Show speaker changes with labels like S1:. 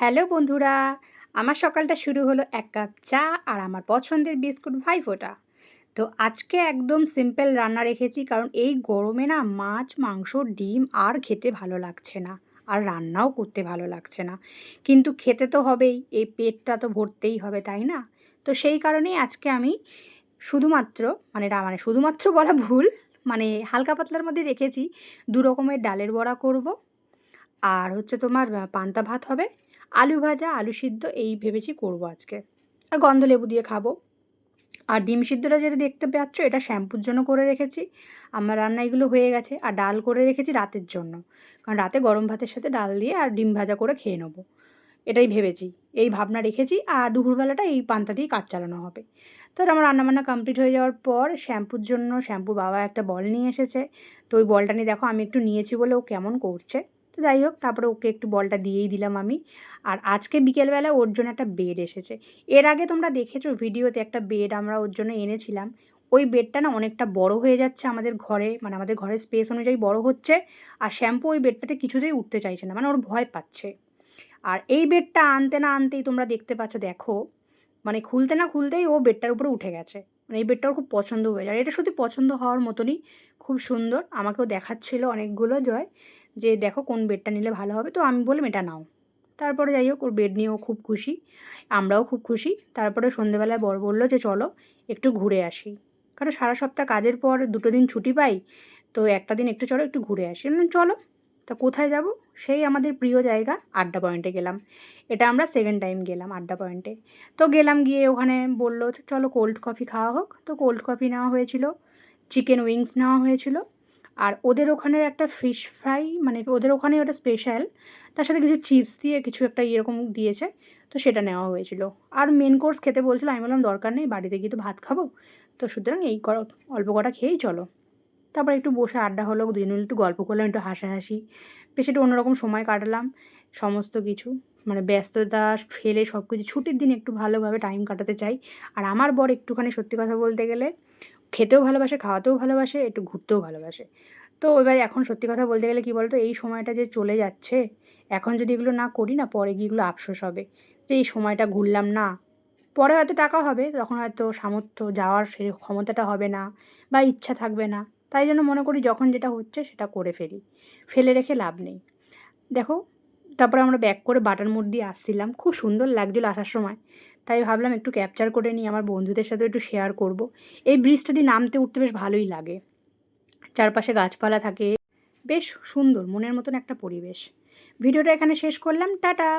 S1: Hello বন্ধুরা, আমার সকালটা শুরু হলো এক কাপ চা আর আমার পছন্দের বিস্কুট ভাইফোঁটা তো আজকে একদম সিম্পল রান্না রেখেছি কারণ এই গরমে না মাছ, মাংস, ডিম আর খেতে ভালো লাগছে না আর রান্নাও করতে ভালো লাগছে না। কিন্তু খেতে তো হবেই, এই পেটটা তো ভরতেই হবে, তাই না? তো সেই কারণেই আজকে আমি শুধুমাত্র মানে মানে শুধুমাত্র বলা ভুল মানে হালকা পাতলার মধ্যে রেখেছি, দু রকমের ডালের বড়া করব। আর হচ্ছে তোমার পান্তা ভাত হবে আলু ভাজা, আলু সিদ্ধ, এই ভেবেছি করব আজকে। আর গন্ধ লেবু দিয়ে খাব। আর ডিম সিদ্ধটা যেটা দেখতে পাচ্ছ, এটা শ্যাম্পুর জন্য করে রেখেছি। আমার রান্না এগুলো হয়ে গেছে। আর ডাল করে রেখেছি রাতের জন্য। কারণ রাতে গরম ভাতের সাথে ডাল দিয়ে আর ডিম ভাজা করে খেয়ে নেব। এটাই ভেবেছি। এই ভাবনা রেখেছি। আর দুপুরবেলাটা এই পান্তা দিয়ে কাজ চালানো হবে। তো আমার রান্নাবান্না কমপ্লিট হয়ে যাওয়ার পর শ্যাম্পুর জন্য, শ্যাম্পুর বাবা একটা বল নিয়ে এসেছে। তো ওই বলটা নিয়ে দেখো, আমি একটু নিয়েছি বলে ও কেমন করছে। তো যাই হোক, তারপরে ওকে একটু বলটা দিয়েই দিলাম আমি। আর আজকে বিকেলবেলা ওর জন্য একটা বেড এসেছে। এর আগে তোমরা দেখেছ ভিডিওতে একটা বেড আমরা ওর জন্য এনেছিলাম। ওই বেডটা না অনেকটা বড় হয়ে যাচ্ছে আমাদের ঘরে মানে আমাদের ঘরের স্পেস অনুযায়ী বড় হচ্ছে। আর শ্যাম্পু ওই বেডটাতে কিছুতেই উঠতে চাইছে না মানে ওর ভয় পাচ্ছে। আর এই বেডটা আনতে না আনতেই তোমরা দেখতে পাচ্ছ, দেখো মানে খুলতে না খুলতেই ও বেডটার উপরে উঠে গেছে। মানে এই বেডটা ওর খুব পছন্দ হয়ে যায়। এটা সত্যি পছন্দ হওয়ার মতনই, খুব সুন্দর। আমাকেও দেখাচ্ছিল অনেকগুলো জয়। যে দেখো কোন বেডটা নিলে ভালো হবে, তো আমি বললাম এটা নাও। তারপরে যাই হোক, ওর বেড নিয়েও খুব খুশি, আমরাও খুব খুশি। তারপরে সন্ধেবেলায় বর বলল যে চলো একটু ঘুরে আসি। কারণ সারা সপ্তাহ কাজের পর দুটো দিন ছুটি পাই, তো একটা দিন একটু চলো একটু ঘুরে আসি। চলো, তা কোথায় যাব? সেই আমাদের প্রিয় জায়গা আড্ডা পয়েন্টে গেলাম। এটা আমরা সেকেন্ড টাইম গেলাম আড্ডা পয়েন্টে তো গেলাম গিয়ে ওখানে বলল চলো কোল্ড কফি খাওয়া হোক। তো কোল্ড কফি নেওয়া হয়েছিল চিকেন উইংস নেওয়া হয়েছিল। আর ওদের ওখানের একটা ফিশ ফ্রাই মানে ওদের ওখানে ওটা স্পেশাল তার সাথে কিছু চিপস দিয়ে কিছু একটা এরকম দিয়েছে, তো সেটা নেওয়া হয়েছিল। আর মেন কোর্স খেতে বলছিল, আমি বললাম, দরকার নেই, বাড়িতে গিয়ে তো ভাত খাব। তো সুতরাং এই অল্প কটা খেয়েই চলো। তারপর একটু বসে আড্ডা হলো, দুজন একটু গল্প করলাম, একটু হাসাহাসি। বেশ একটু অন্যরকম সময় কাটালাম, সমস্ত কিছু। মানে ব্যস্ততা, ফেলে সব কিছু ছুটির দিন একটু ভালোভাবে টাইম কাটাতে চাই। আর আমার বর একটুখানি সত্যি কথা বলতে গেলে খেতেও ভালোবাসে, খাওয়াতেও ভালোবাসে, একটু ঘুরতেও ভালোবাসে। তো এবার এখন সত্যি কথা বলতে গেলে কী বলতো, এই সময়টা যে চলে যাচ্ছে, এখন যদি এগুলো না করি না, পরে গিয়ে এগুলো আফসোস হবে। যে এই সময়টা ঘুরলাম না, পরে হয়তো টাকা হবে, তখন হয়তো সামর্থ্য যাওয়ার সে ক্ষমতাটা হবে না বা ইচ্ছা থাকবে না। তাই জন্য মনে করি যখন যেটা হচ্ছে সেটা করে ফেলি, ফেলে রেখে লাভ নেই। দেখো, তারপরে আমরা ব্যাক করে বাটার মোড় দিয়ে আসছিলাম, খুব সুন্দর লাগছিল আসার সময়। তাই ভাবলাম একটু ক্যাপচার করে নিই, আমার বন্ধুদের সাথে একটু শেয়ার করব। এই ব্রিজটা দিয়ে নামতে উঠতে বেশ ভালোই লাগে। চারপাশে গাছপালা থাকে। বেশ সুন্দর, মনের মতন একটা পরিবেশ। ভিডিওটা এখানে শেষ করলাম, টাটা!